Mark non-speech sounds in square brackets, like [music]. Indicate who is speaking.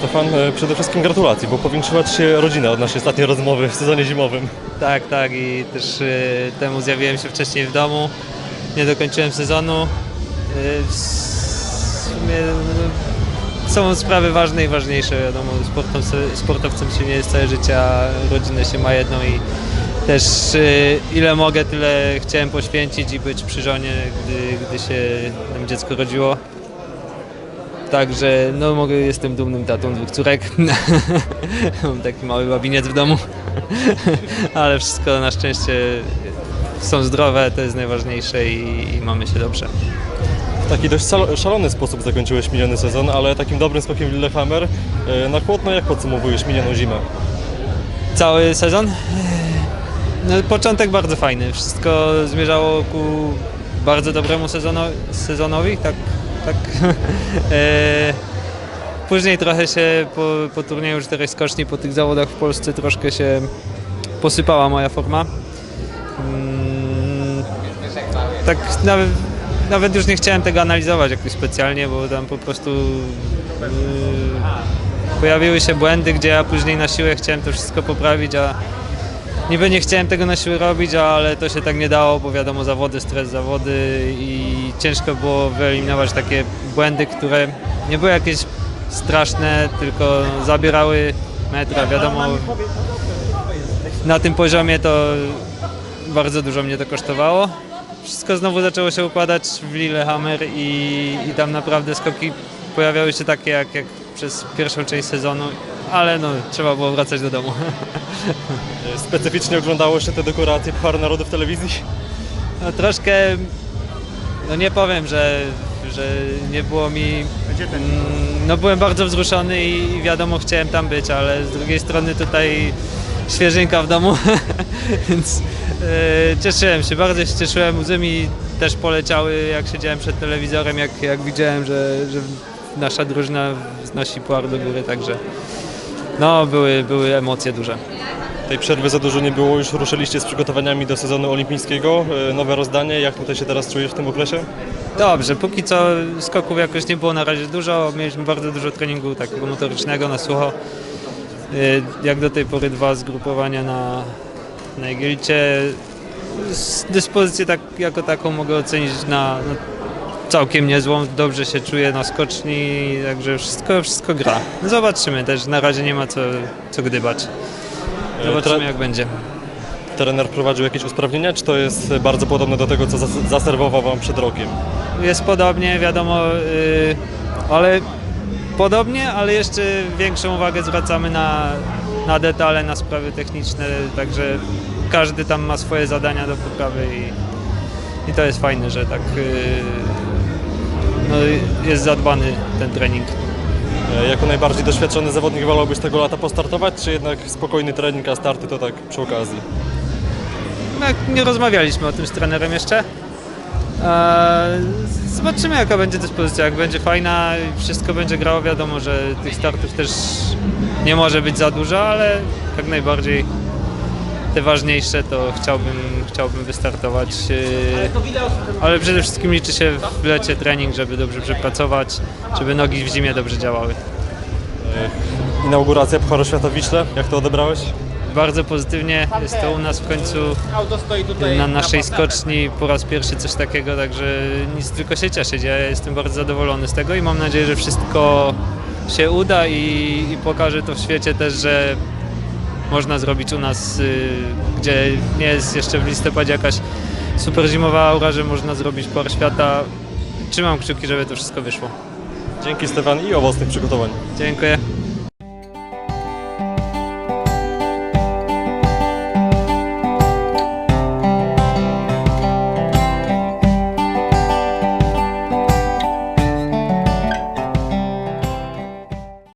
Speaker 1: Stefan, e, przede wszystkim gratulacje, bo powiększyła się rodzina od naszej ostatniej rozmowy w sezonie zimowym.
Speaker 2: Tak, tak i też y, temu zjawiłem się wcześniej w domu. Nie dokończyłem sezonu. Y, w sumie y, są sprawy ważne i ważniejsze. Wiadomo, sportowcem, się nie jest całe życie, a rodzinę się ma jedną i też y, ile mogę, tyle chciałem poświęcić i być przy żonie, gdy, gdy się dziecko rodziło. Także no mogę, jestem dumnym tatą dwóch córek. [laughs] Mam taki mały babiniec w domu. [laughs] Ale wszystko na szczęście są zdrowe, to jest najważniejsze i, i mamy się dobrze.
Speaker 1: W taki dość szal- szalony sposób zakończyłeś miniony sezon, ale takim dobrym skokiem w Lillehammer. E, Na Kłodno jak podsumowujesz minioną zimę?
Speaker 2: Cały sezon? No, początek bardzo fajny. Wszystko zmierzało ku bardzo dobremu sezono, sezonowi, tak. Tak. [laughs] e, później trochę się po, po turnieju czterech skoczni, po tych zawodach w Polsce troszkę się posypała moja forma. Mm, tak nawet, nawet już nie chciałem tego analizować jakoś specjalnie, bo tam po prostu yy, pojawiły się błędy, gdzie ja później na siłę chciałem to wszystko poprawić, a niby nie chciałem tego na siłę robić, ale to się tak nie dało, bo wiadomo zawody, stres zawody i ciężko było wyeliminować takie błędy, które nie były jakieś straszne, tylko zabierały metra, wiadomo na tym poziomie to bardzo dużo mnie to kosztowało. Wszystko znowu zaczęło się układać w Lillehammer i, i tam naprawdę skoki pojawiały się takie jak, jak przez pierwszą część sezonu, ale no, trzeba było wracać do domu. [laughs]
Speaker 1: Specyficznie oglądało się te dekoracje Pucharu Narodu w telewizji?
Speaker 2: No, troszkę, no nie powiem, że, że nie było mi, mm, no byłem bardzo wzruszony i wiadomo chciałem tam być, ale z drugiej strony tutaj świeżynka w domu, [laughs] więc e, cieszyłem się, bardzo się cieszyłem, łzy mi też poleciały jak siedziałem przed telewizorem, jak, jak widziałem, że, że nasza drużyna znosi puar do góry, także no były, były emocje duże.
Speaker 1: Tej przerwy za dużo nie było, już ruszyliście z przygotowaniami do sezonu olimpijskiego. E, Nowe rozdanie, jak tutaj się teraz czujesz w tym okresie?
Speaker 2: Dobrze, póki co skoków jakoś nie było na razie dużo. Mieliśmy bardzo dużo treningu takiego motorycznego na sucho. Y, Jak do tej pory dwa zgrupowania na, na Igilcie. Z- Dyspozycję tak, jako taką mogę ocenić na, na całkiem niezłą. Dobrze się czuję na skoczni, także wszystko, wszystko gra. No zobaczymy też, na razie nie ma co, co gdybać.
Speaker 1: E,
Speaker 2: Zobaczymy jak będzie.
Speaker 1: Trener prowadził jakieś usprawnienia, czy to jest bardzo podobne do tego, co zas- zaserwował Wam przed rokiem?
Speaker 2: jest podobnie, wiadomo, yy, ale podobnie, ale jeszcze większą uwagę zwracamy na, na detale, na sprawy techniczne, także każdy tam ma swoje zadania do poprawy i, i to jest fajne, że tak yy, no, jest zadbany ten trening.
Speaker 1: E, Jako najbardziej doświadczony zawodnik wolałbyś tego lata postartować, czy jednak spokojny trening, a starty to tak przy okazji?
Speaker 2: No, nie rozmawialiśmy o tym z trenerem jeszcze. Eee, Zobaczymy jaka będzie dyspozycja, jak będzie fajna i wszystko będzie grało, wiadomo, że tych startów też nie może być za dużo, ale jak najbardziej te ważniejsze to chciałbym, chciałbym wystartować. Ale przede wszystkim liczy się w lecie trening, żeby dobrze przepracować, żeby nogi w zimie dobrze działały.
Speaker 1: Inauguracja Pucharu Świata w Wiśle, jak to odebrałeś?
Speaker 2: Bardzo pozytywnie jest to u nas w końcu na naszej skoczni po raz pierwszy coś takiego, także nic tylko się cieszyć. Ja jestem bardzo zadowolony z tego i mam nadzieję, że wszystko się uda i, i pokaże to w świecie też, że można zrobić u nas, y, gdzie nie jest jeszcze w listopadzie jakaś super zimowa aura, że można zrobić par świata. Trzymam kciuki, żeby to wszystko wyszło.
Speaker 1: Dzięki Stefan i owocnych przygotowań.
Speaker 2: Dziękuję.